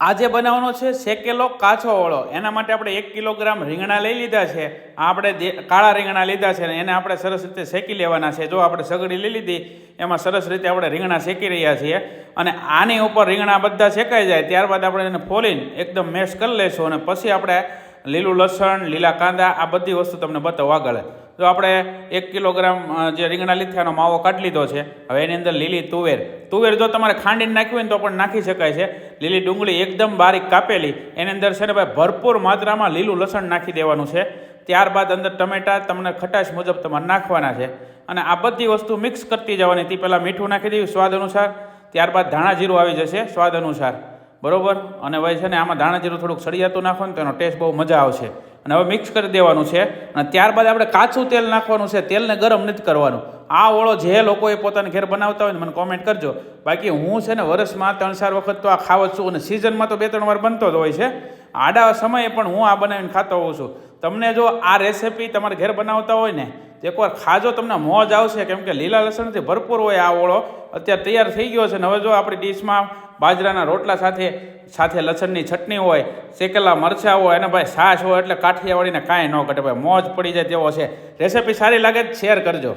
આજે બનાવવાનો છે શેકેલો કાચો ઓળો એના માટે આપણે એક કિલોગ્રામ રીંગણા લઈ લીધા છે. આપણે કાળા રીંગણા લીધા છે ને એને આપણે સરસ રીતે શેકી લેવાના છે. જો આપણે સગડી લઈ લીધી, એમાં સરસ રીતે આપણે રીંગણા શેકી રહ્યા છીએ અને આની ઉપર રીંગણા બધા શેકાઈ જાય, ત્યારબાદ આપણે એને ફોલીને એકદમ મેશ કરી લઈશું અને પછી આપણે લીલું લસણ, લીલા કાંદા, આ બધી વસ્તુ તમને બતાવવા આગળ. જો આપણે એક કિલોગ્રામ જે રીંગણા લીધાનો માવો કાઢી લીધો છે. હવે એની અંદર લીલી તુવેર. તુવેર જો તમારે ખાંડીને નાખવી હોય તો પણ નાખી શકાય છે. લીલી ડુંગળી એકદમ બારીક કાપેલી. એની અંદર છે ને ભાઈ ભરપૂર માત્રામાં લીલું લસણ નાખી દેવાનું છે. ત્યારબાદ અંદર ટમેટા, તમને ખટાશ મુજબ તમારે નાખવાના છે. અને આ બધી વસ્તુ મિક્સ કરતી જવાની. તે પહેલાં મીઠું નાખી દેવું, સ્વાદ અનુસાર. ત્યારબાદ ધાણા જીરું આવી જશે, સ્વાદ અનુસાર. બરોબર? અને ભાઈ છે ને આમાં ધાણા જીરું થોડુંક સળિયાતું નાખો ને તો એનો ટેસ્ટ બહુ મજા આવશે. અને હવે મિક્સ કરી દેવાનું છે. અને ત્યારબાદ આપણે કાચું તેલ નાખવાનું છે. તેલને ગરમ નથી કરવાનું. આ ઓળો જે લોકોએ પોતાના ઘેર બનાવતા હોય ને મને કોમેન્ટ કરજો. બાકી હું છે ને વર્ષમાં ત્રણ ચાર વખત તો આ ખાવ છું. અને સિઝનમાં તો બે ત્રણ વાર બનતો જ હોય છે. આડા સમયે પણ હું આ બનાવીને ખાતો હોઉં છું. તમને જો આ રેસીપી તમારે ઘેર બનાવતા હોય ને એકવાર ખાજો. તમને મોજ આવશે. કેમ કે લીલા લસણથી ભરપૂર હોય આ ઓળો. અત્યારે તૈયાર થઈ ગયો છે. ને હવે જો આપણી ડીશમાં બાજરાના રોટલા સાથે સાથે લસણની ચટણી હોય, શેકેલા મરચાં હોય અને ભાઈ છાશ હોય એટલે કાઠિયાવાડીને કાંઈ ન ઘટે. ભાઈ મોજ પડી જાય તેવો છે. રેસિપી સારી લાગે શેર કરજો.